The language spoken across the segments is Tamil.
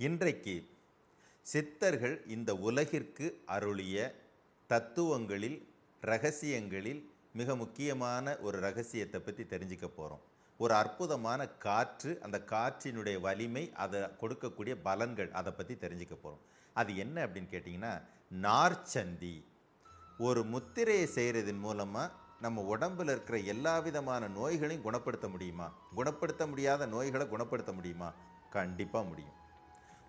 இன்றைக்கு சித்தர்கள் இந்த உலகிற்கு அருளிய தத்துவங்களில் ரகசியங்களில் மிக முக்கியமான ஒரு ரகசியத்தை பற்றி தெரிஞ்சுக்க போகிறோம் ஒரு அற்புதமான காற்று அந்த காற்றினுடைய வலிமை அதை கொடுக்கக்கூடிய பலன்கள் அதை பற்றி தெரிஞ்சுக்க போகிறோம் அது என்ன அப்படின்னு கேட்டிங்கன்னா நார்ச்சந்தி. ஒரு முத்திரையை செய்கிறதன் மூலமாக நம்ம உடம்பில் இருக்கிற எல்லா விதமான நோய்களையும் குணப்படுத்த முடியுமா? குணப்படுத்த முடியாத நோய்களை குணப்படுத்த முடியுமா? கண்டிப்பாக முடியும்.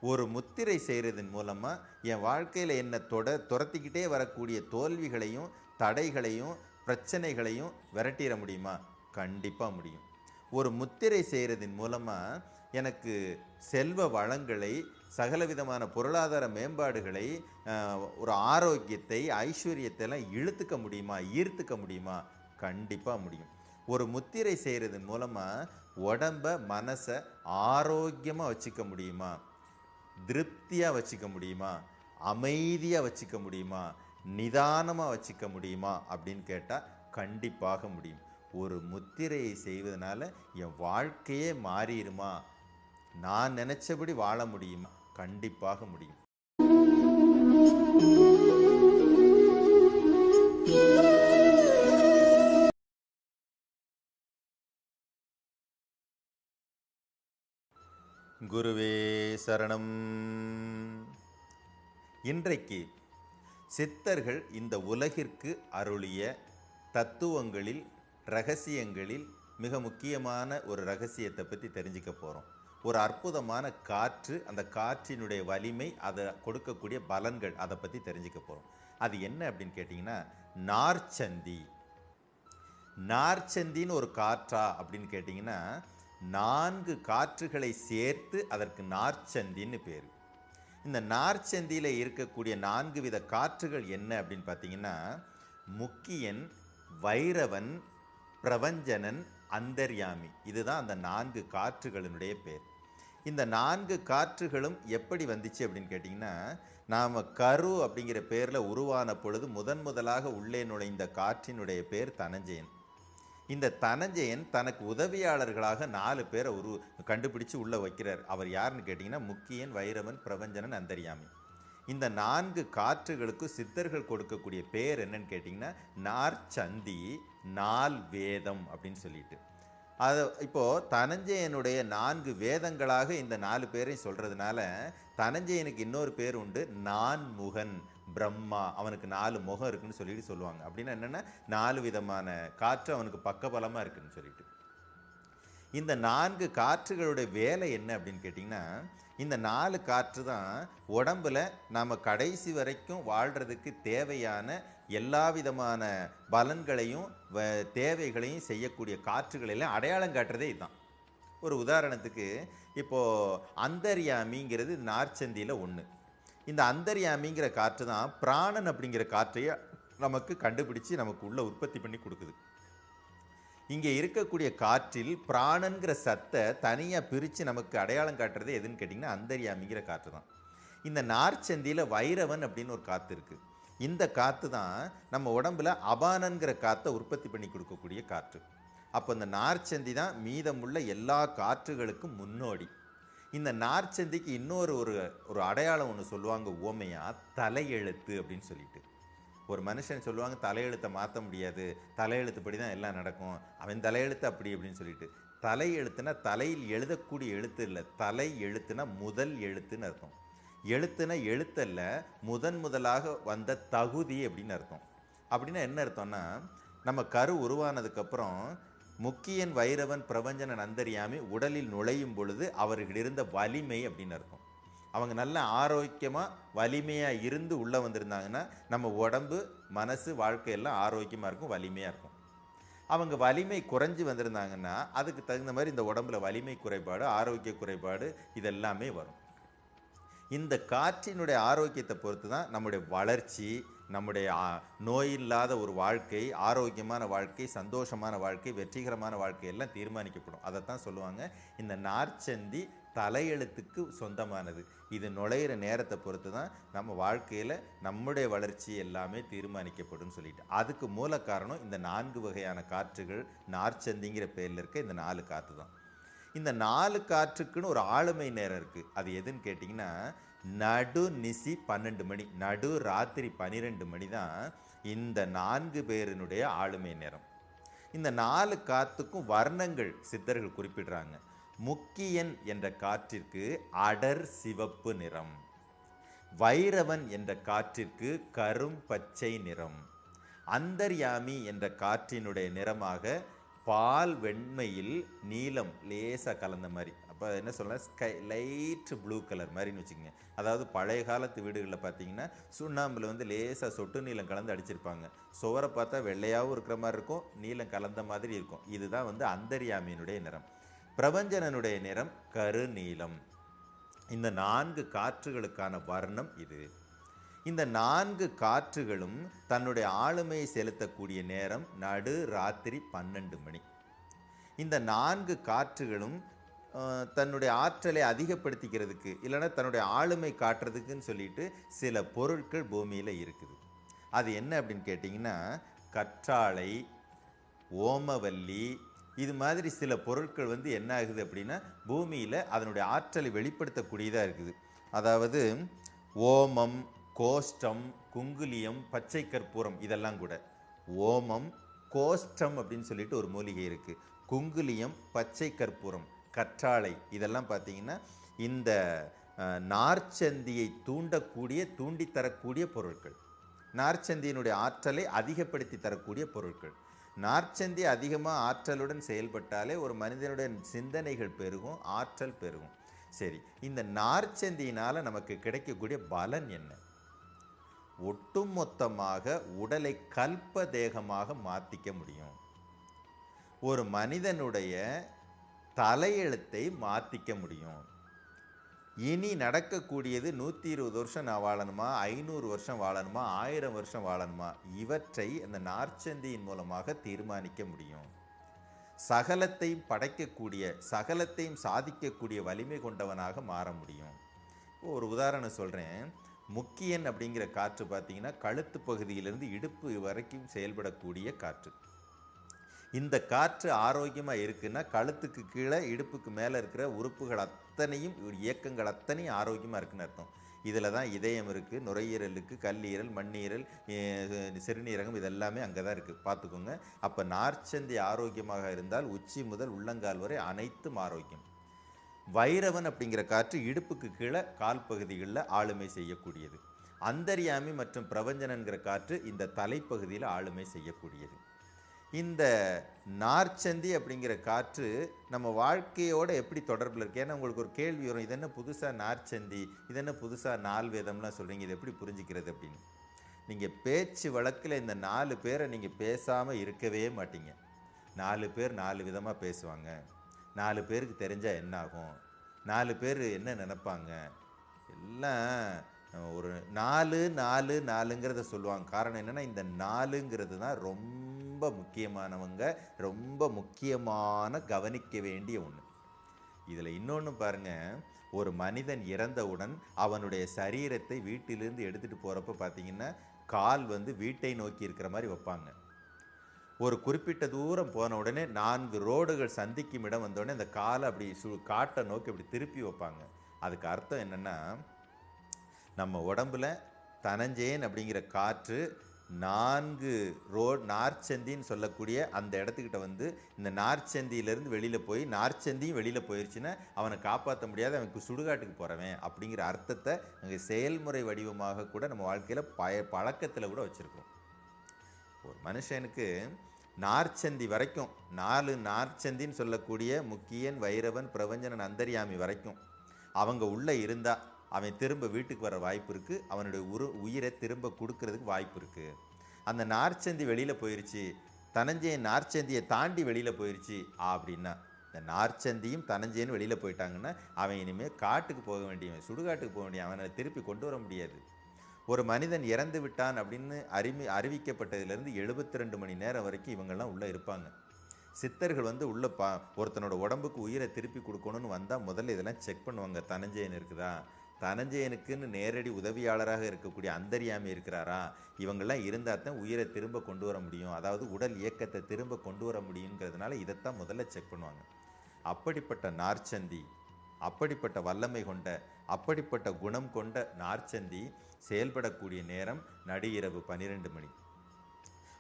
ஒரு முத்திரை செய்கிறதன் மூலமாக என் வாழ்க்கையில் என்னை தொட துரத்திக்கிட்டே வரக்கூடிய தோல்விகளையும் தடைகளையும் பிரச்சனைகளையும் விரட்டிட முடியுமா? கண்டிப்பாக முடியும். ஒரு முத்திரை செய்கிறதன் மூலமாக எனக்கு செல்வ வளங்களை சகலவிதமான பொருளாதார மேம்பாடுகளை ஒரு ஆரோக்கியத்தை ஐஸ்வர்யத்தைலாம் இழுத்துக்க முடியுமா? ஈர்த்துக்க முடியுமா? கண்டிப்பாக முடியும். ஒரு முத்திரை செய்கிறதன் மூலமாக உடம்ப மனசை ஆரோக்கியமாக வச்சுக்க முடியுமா? திருப்தியாக வச்சுக்க முடியுமா? அமைதியாக வச்சுக்க முடியுமா? நிதானமாக வச்சுக்க முடியுமா? அப்படின்னு கேட்டால் கண்டிப்பாக முடியும். ஒரு முத்திரையை செய்வதனால என் வாழ்க்கையே மாறிடுமா? நான் நினச்சபடி வாழ முடியுமா? கண்டிப்பாக முடியும். குருவே சரணம். இன்றைக்கு சித்தர்கள் இந்த உலகிற்கு அருளிய தத்துவங்களில் ரகசியங்களில் மிக முக்கியமான ஒரு ரகசியத்தை பற்றி தெரிஞ்சுக்க போகிறோம் ஒரு அற்புதமான காற்று அந்த காற்றினுடைய வலிமை அதை கொடுக்கக்கூடிய பலன்கள் அதை பற்றி தெரிஞ்சுக்க போகிறோம் அது என்ன அப்படின்னு கேட்டிங்கன்னா நார்ச்சந்தி. நார்ச்சந்தின்னு ஒரு காற்றா அப்படின்னு கேட்டிங்கன்னா நான்கு காற்றுகளை சேர்த்து அதற்கு நார்ச்சந்தின்னு பேர். இந்த நார்ச்சந்தியில் இருக்கக்கூடிய நான்கு வித காற்றுகள் என்ன அப்படின்னு பார்த்தீங்கன்னா முக்கியன் வைரவன் பிரபஞ்சனன் அந்தர்யாமி. இதுதான் அந்த நான்கு காற்றுகளினுடைய பேர். இந்த நான்கு காற்றுகளும் எப்படி வந்துச்சு அப்படின்னு கேட்டிங்கன்னா நாம் கரு அப்படிங்கிற பேரில் உருவான பொழுது முதன் முதலாக உள்ளே நுழைந்த காற்றினுடைய பேர் தனஞ்சயன். இந்த தனஞ்சயன் தனக்கு உதவியாளர்களாக நாலு பேரை ஒரு கண்டுபிடிச்சு உள்ளே வைக்கிறார். அவர் யாருன்னு கேட்டிங்கன்னா முக்கியன் வைரவன் பிரபஞ்சனன் அந்தரியாமி. இந்த நான்கு காற்றுகளுக்கு சித்தர்கள் கொடுக்கக்கூடிய பேர் என்னன்னு கேட்டிங்கன்னா நார் சந்தி நால் வேதம் அப்படின்னு சொல்லிட்டு. அது இப்போது தனஞ்சயனுடைய நான்கு வேதங்களாக இந்த நாலு பேரையும் சொல்கிறதுனால தனஞ்சயனுக்கு இன்னொரு பேர் உண்டு நான்முகன் பிரம்மா அவனுக்கு நாலு முகம் இருக்குன்னு சொல்லிட்டு சொல்லுவாங்க. அப்படின்னா என்னென்னா நாலு விதமான காற்று அவனுக்கு பக்கபலமாக இருக்குன்னு சொல்லிட்டு. இந்த நான்கு காற்றுகளுடைய வேலை என்ன அப்படின்னு கேட்டிங்கன்னா இந்த நாலு காற்று தான் உடம்பில் நாம் கடைசி வரைக்கும் வாழ்கிறதுக்கு தேவையான எல்லா விதமான பலன்களையும் வ- தேவைகளையும் செய்யக்கூடிய காற்றுகளையும் அடையாளம் காட்டுறதே இதுதான். ஒரு உதாரணத்துக்கு இப்போது அந்தரியாமிங்கிறது நார்ச்சந்தியில் ஒன்று இந்த அந்தர்யாமிங்கிற காற்று தான் பிராணன் அப்படிங்கிற காற்றையே நமக்கு கண்டுபிடிச்சு நமக்கு உள்ள உற்பத்தி பண்ணி கொடுக்குது. இங்கே இருக்கக்கூடிய காற்றில் பிராணங்கிற சத்தை தனியாக பிரித்து நமக்கு அடையாளம் காட்டுறது எதுன்னு கேட்டிங்கன்னா அந்தரியாமிங்கிற காற்று தான். இந்த நார்ச்சந்தியில் வைரவன் அப்படின்னு ஒரு காற்று இருக்குது இந்த காற்று தான் நம்ம உடம்புல அபானன்கிற காற்றை உற்பத்தி பண்ணி கொடுக்கக்கூடிய காற்று. அப்போ இந்த நார்ச்சந்தி தான் மீதமுள்ள எல்லா காற்றுகளுக்கும் முன்னோடி. இந்த நார்ச்சந்திக்கு இன்னொரு ஒரு ஒரு அடையாளம் ஒன்று சொல்லுவாங்க ஓமையாக தலையெழுத்து அப்படின்னு சொல்லிட்டு. ஒரு மனுஷன் சொல்லுவாங்க தலையெழுத்தை மாற்ற முடியாது தலையெழுத்துப்படி தான் எல்லாம் நடக்கும் அவன் தலையெழுத்து அப்படி அப்படின்னு சொல்லிட்டு. தலையெழுத்துனா தலையில் எழுதக்கூடிய எழுத்து இல்லை தலை எழுத்துனா முதல் எழுத்துன்னு அர்த்தம். எழுத்துனா எழுத்தல்ல முதன் முதலாக வந்த தகுதி அப்படின்னு அர்த்தம். அப்படின்னா என்ன அர்த்தம்னா நம்ம கரு உருவானதுக்கப்புறம் முக்கியன் வைரவன் பிரபஞ்சன அந்தரியாமி உடலில் நுழையும் பொழுது அவர்கள் இருந்த வலிமை அப்படின்னு இருக்கும் அவங்க நல்ல ஆரோக்கியமாக வலிமையாக இருந்து உள்ளே வந்திருந்தாங்கன்னா நம்ம உடம்பு மனசு வாழ்க்கையெல்லாம் ஆரோக்கியமாக இருக்கும் வலிமையாக இருக்கும். அவங்க வலிமை குறைஞ்சி வந்திருந்தாங்கன்னா அதுக்கு தகுந்த மாதிரி இந்த உடம்புல வலிமை குறைபாடு ஆரோக்கிய குறைபாடு இதெல்லாமே வரும். இந்த காற்றினுடைய ஆரோக்கியத்தை பொறுத்து தான் நம்முடைய வளர்ச்சி நம்முடைய நோய் இல்லாத ஒரு வாழ்க்கை ஆரோக்கியமான வாழ்க்கை சந்தோஷமான வாழ்க்கை வெற்றிகரமான வாழ்க்கை எல்லாம் தீர்மானிக்கப்படும். தான் சொல்லுவாங்க. இந்த நார்ச்சந்தி தலையெழுத்துக்கு சொந்தமானது. இது நுழையிற நேரத்தை பொறுத்து தான் நம்ம வாழ்க்கையில் நம்முடைய வளர்ச்சி எல்லாமே தீர்மானிக்கப்படும் சொல்லிட்டு. அதுக்கு மூல காரணம் இந்த நான்கு வகையான காற்றுகள் நார்ச்சந்திங்கிற பேரில் இருக்க இந்த நாலு காற்று தான். இந்த நாலு காற்றுக்குன்னு ஒரு ஆளுமை நேரம் இருக்குது அது எதுன்னு கேட்டிங்கன்னா நடு நிசி பன்னெண்டு மணி நடு ராத்திரி பன்னிரெண்டு மணி தான் இந்த நான்கு பேரினுடைய ஆளுமை நேரம். இந்த நாலு காற்றுக்கும் வர்ணங்கள் சித்தர்கள் குறிப்பிடுறாங்க. முக்கியன் என்ற காற்றிற்கு அடர் சிவப்பு நிறம். வைரவன் என்ற காற்றிற்கு கரும் பச்சை நிறம். அந்தர்யாமி என்ற காற்றினுடைய நிறமாக பால் வெண்மையில் நீலம் லேசாக கலந்த மாதிரி. அப்போ என்ன சொல்லலாம் ஸ்கை லைட் ப்ளூ கலர் மாதிரின்னு வச்சுக்கோங்க. அதாவது பழைய காலத்து வீடுகளில் பார்த்தீங்கன்னா சுண்ணாம்பில் வந்து லேசாக சொட்டு நீளம் கலந்து அடிச்சிருப்பாங்க. சுவரை பார்த்தா வெள்ளையாகவும் இருக்கிற மாதிரி இருக்கும் நீளம் கலந்த மாதிரி இருக்கும். இதுதான் வந்து அந்தரியாமியினுடைய நிறம். பிரபஞ்சனனுடைய நிறம் கருநீலம். இந்த நான்கு காற்றுகளுக்கான வர்ணம் இது. இந்த நான்கு காற்றுகளும் தன்னுடைய ஆளுமையை செலுத்தக்கூடிய நேரம் நடு ராத்திரி பன்னெண்டு மணி. இந்த நான்கு காற்றுகளும் தன்னுடைய ஆற்றலை அதிகப்படுத்திக்கிறதுக்கு இல்லைன்னா தன்னுடைய ஆளுமை காட்டுறதுக்குன்னு சொல்லிட்டு சில பொருட்கள் பூமியில் இருக்குது. அது என்ன அப்படின்னு கேட்டிங்கன்னா கற்றாழை ஓமவல்லி இது மாதிரி சில பொருட்கள் வந்து என்ன ஆகுது அப்படின்னா பூமியில் அதனுடைய ஆற்றலை வெளிப்படுத்தக்கூடியதாக இருக்குது. அதாவது ஓமம் கோஷ்டம் குங்குலியம் பச்சை கற்பூரம் இதெல்லாம் கூட. ஓமம் கோஷ்டம் அப்படின்னு சொல்லிட்டு ஒரு மூலிகை இருக்குது குங்குலியம் பச்சை கற்பூரம் கற்றாழை இதெல்லாம் பார்த்தீங்கன்னா இந்த நார்ச்சந்தியை தூண்டக்கூடிய தூண்டித் தரக்கூடிய பொருட்கள். நார்ச்சந்தியினுடைய ஆற்றலை அதிகப்படுத்தி தரக்கூடிய பொருட்கள். நார்ச்சந்தி அதிகமாக ஆற்றலுடன் செயல்பட்டாலே ஒரு மனிதனுடைய சிந்தனைகள் பெருகும் ஆற்றல் பெருகும். சரி இந்த நார்ச்சந்தியினால் நமக்கு கிடைக்கக்கூடிய பலன் என்ன? ஒட்டுமொத்தமாக உடலை கல்ப தேகமாக மாற்றிக்க முடியும். ஒரு மனிதனுடைய தலையெழுத்தை மாற்றிக்க முடியும். இனி நடக்கக்கூடியது நூற்றி இருபது வருஷம் நான் வாழணுமா? ஐநூறு வருஷம் வாழணுமா? ஆயிரம் வருஷம் வாழணுமா? இவற்றை இந்த நார்ச்சந்தியின் மூலமாக தீர்மானிக்க முடியும். சகலத்தையும் படைக்கக்கூடிய சகலத்தையும் சாதிக்கக்கூடிய வலிமை கொண்டவனாக மாற முடியும். ஒரு உதாரணம் சொல்கிறேன் முக்கியன் அப்படிங்கிற காற்று பார்த்தீங்கன்னா கழுத்து பகுதியிலிருந்து இடுப்பு வரைக்கும் செயல்படக்கூடிய காற்று. இந்த காற்று ஆரோக்கியமாக இருக்குன்னா கழுத்துக்கு கீழே இடுப்புக்கு மேலே இருக்கிற உறுப்புகள் அத்தனையும் இயக்கங்கள் அத்தனையும் ஆரோக்கியமாக இருக்குன்னு அர்த்தம். இதில் தான் இதயம் இருக்குது நுரையீரலுக்கு கல்லீரல் மண்ணீரல் சிறுநீரகம் இதெல்லாமே அங்கே தான் இருக்குது பார்த்துக்கோங்க. அப்போ நார்ச்சந்தி ஆரோக்கியமாக இருந்தால் உச்சி முதல் உள்ளங்கால் வரை அனைத்தும் ஆரோக்கியம். வைரவன் அப்படிங்கிற காற்று இடுப்புக்கு கீழே கால் பகுதிகளில் ஆளுமை செய்யக்கூடியது. அந்தரியாமி மற்றும் பிரபஞ்சனங்கிற காற்று இந்த தலைப்பகுதியில் ஆளுமை செய்யக்கூடியது. இந்த நார்ச்சந்தி அப்படிங்கிற காற்று நம்ம வாழ்க்கையோட எப்படி தொடர்பில் இருக்குது ஏன்னா உங்களுக்கு ஒரு கேள்வி வரும். இது என்ன புதுசாக நார்ச்சந்தி? இது என்ன புதுசாக நால் வேதம்லாம் சொல்கிறீங்க இது எப்படி புரிஞ்சுக்கிறது அப்படின்னு? நீங்கள் பேச்சு வழக்கில் இந்த நாலு பேரை நீங்கள் பேசாமல் இருக்கவே மாட்டீங்க. நாலு பேர் நாலு விதமாக பேசுவாங்க. நாலு பேருக்கு தெரிஞ்சால் என்ன ஆகும் நாலு பேர் என்ன நினப்பாங்க? எல்லாம் ஒரு நாலு நாலு நாலுங்கிறத சொல்லுவாங்க. காரணம் என்னென்னா இந்த நாலுங்கிறது தான் ரொம்ப முக்கியமானவங்க ரொம்ப முக்கியமான கவனிக்க வேண்டிய ஒன்று இதில் இன்னொன்று பாருங்க. ஒரு மனிதன் இறந்தவுடன் அவனுடைய சரீரத்தை வீட்டிலிருந்து எடுத்துகிட்டு போகிறப்ப பார்த்தீங்கன்னா கால் வந்து வீட்டை நோக்கி இருக்கிற மாதிரி வைப்பாங்க. ஒரு குறிப்பிட்ட தூரம் போன உடனே நான்கு ரோடுகள் சந்திக்கும் இடம் வந்தோடனே அந்த காலை அப்படி சு காட்டை நோக்கி அப்படி திருப்பி வைப்பாங்க. அதுக்கு அர்த்தம் என்னென்னா நம்ம உடம்புல தனஞ்சேன் அப்படிங்கிற காற்று நான்கு ரோட் நார்ச்சந்தின்னு சொல்லக்கூடிய அந்த இடத்துக்கிட்ட வந்து இந்த நார்ச்சந்தியிலேருந்து வெளியில் போய் நார்ச்சந்தியும் வெளியில் போயிடுச்சுன்னா அவனை காப்பாற்ற முடியாது அவனுக்கு சுடுகாட்டுக்கு போகிறவன் அப்படிங்கிற அர்த்தத்தை அங்கே செயல்முறை வடிவமாக கூட நம்ம வாழ்க்கையில் பய பழக்கத்தில் கூட வச்சுருக்கோம். ஒரு மனுஷனுக்கு நார்ச்சந்தி வரைக்கும் நாலு நார்ச்சந்தின்னு சொல்லக்கூடிய முக்கியன் வைரவன் பிரபஞ்சனன் அந்தரியாமி வரைக்கும் அவங்க உள்ளே இருந்தால் அவன் திரும்ப வீட்டுக்கு வர வாய்ப்பு இருக்குது அவனுடைய உரு உயிரை திரும்ப கொடுக்கறதுக்கு வாய்ப்பு இருக்குது அந்த நார்ச்சந்தி வெளியில் போயிருச்சு தனஞ்சயன் நார்ச்சந்தியை தாண்டி வெளியில் போயிருச்சு அப்படின்னா இந்த நார்ச்சந்தியும் தனஞ்சயன் வெளியில் போயிட்டாங்கன்னா அவன் இனிமேல் காட்டுக்கு போக வேண்டியவன் சுடுகாட்டுக்கு போக வேண்டிய அவனை திருப்பி கொண்டு வர முடியாது. ஒரு மனிதன் இறந்து விட்டான் அப்படின்னு அறிவி அறிவிக்கப்பட்டதுலேருந்து எழுபத்தி ரெண்டு மணி நேரம் வரைக்கும் இவங்கெல்லாம் உள்ளே இருப்பாங்க. சித்தர்கள் வந்து உள்ளே பா ஒருத்தனோட உடம்புக்கு உயிரை திருப்பி கொடுக்கணும்னு வந்தால் முதல்ல இதெல்லாம் செக் பண்ணுவாங்க. தனஞ்சயன் இருக்குதா? தனஞ்சயனுக்குன்னு நேரடி உதவியாளராக இருக்கக்கூடிய அந்தரியாமி இருக்கிறாரா? இவங்கெல்லாம் இருந்தால் தான் உயிரை திரும்ப கொண்டு வர முடியும். அதாவது உடல் இயக்கத்தை திரும்ப கொண்டு வர முடியுங்கிறதுனால இதைத்தான் முதல்ல செக் பண்ணுவாங்க. அப்படிப்பட்ட நார்ச்சந்தி அப்படிப்பட்ட வல்லமை கொண்ட அப்படிப்பட்ட குணம் கொண்ட நார்ச்சந்தி செயல்படக்கூடிய நேரம் நடு இரவு பன்னிரெண்டு மணி.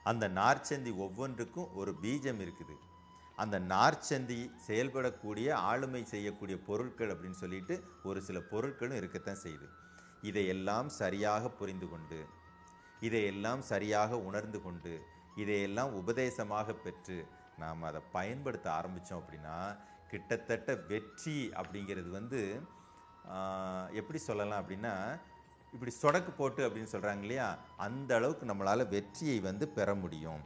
அந்த நார்ச்சந்தி ஒவ்வொன்றுக்கும் ஒரு பீஜம் இருக்குது. அந்த நார்ச்சந்தி செயல்படக்கூடிய ஆளுமை செய்யக்கூடிய பொருட்கள் அப்படின்னு சொல்லிட்டு ஒரு சில பொருட்களும் இருக்கத்தான் செய்யுது. இதையெல்லாம் சரியாக புரிந்து கொண்டு இதையெல்லாம் சரியாக உணர்ந்து கொண்டு இதையெல்லாம் உபதேசமாக பெற்று நாம் அதை பயன்படுத்த ஆரம்பித்தோம் அப்படின்னா கிட்டத்தட்ட வெற்றி அப்படிங்கிறது வந்து எப்படி சொல்லலாம் அப்படின்னா இப்படி சொடக்கு போட்டு அப்படின்னு சொல்கிறாங்க இல்லையா? அந்த அளவுக்கு நம்மளால் வெற்றியை வந்து பெற முடியும்.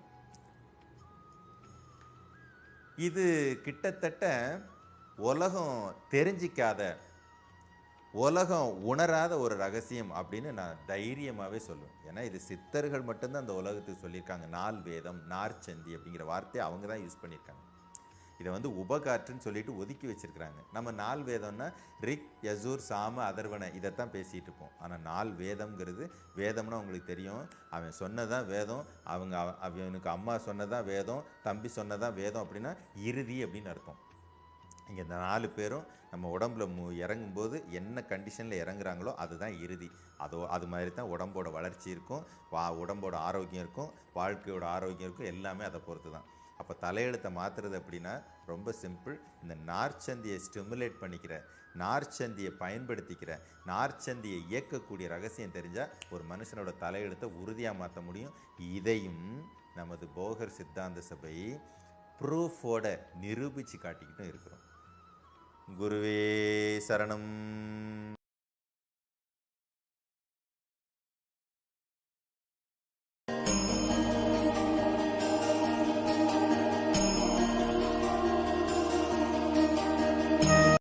இது கிட்டத்தட்ட உலகம் தெரிஞ்சிக்காத உலகம் உணராத ஒரு ரகசியம் அப்படின்னு நான் தைரியமாகவே சொல்லுவேன். ஏன்னா இது சித்தர்கள் மட்டும்தான் அந்த உலகத்துக்கு சொல்லியிருக்காங்க. நால் வேதம் நார்ச்சந்தி அப்படிங்கிற வார்த்தையை அவங்க தான் யூஸ் பண்ணியிருக்காங்க. இதை வந்து உபகாற்றுன்னு சொல்லிட்டு ஒதுக்கி வச்சிருக்கிறாங்க. நம்ம நால் வேதம்னா ரிக் யசூர் சாம அதர்வன இதைத்தான் பேசிகிட்டு இருப்போம். ஆனால் நால் வேதம்ங்கிறது வேதம்னா உங்களுக்கு தெரியும். அவன் சொன்னதான் வேதம். அவங்க அவ- அவனுக்கு அம்மா சொன்னதான் வேதம். தம்பி சொன்னதான் வேதம் அப்படின்னா இறுதி அப்படின்னு அர்த்தம். இங்கே இந்த நாலு பேரும் நம்ம உடம்புல மு இறங்கும்போது என்ன கண்டிஷனில் இறங்குறாங்களோ அதுதான் இறுதி. அதோ அது மாதிரி தான் உடம்போட வளர்ச்சி இருக்கும். வா உடம்போட ஆரோக்கியம் இருக்கும். வாழ்க்கையோட ஆரோக்கியம் இருக்கும். எல்லாமே அதை பொறுத்து தான் அப்போ தலையெழுத்தை மாற்றுறது அப்படின்னா ரொம்ப சிம்பிள் இந்த நார்ச்சந்தியை ஸ்டிமுலேட் பண்ணிக்கிற நார்ச்சந்தியை பயன்படுத்திக்கிற நார்ச்சந்தியை இயக்கக்கூடிய ரகசியம் தெரிஞ்சால் ஒரு மனுஷனோட தலையெழுத்தை உறுதியாக மாற்ற முடியும். இதையும் நமது போகர் சித்தாந்த சபை ப்ரூஃபோட நிரூபித்து காட்டிக்கிட்டும் இருக்கிறோம். குருவே சரணம்.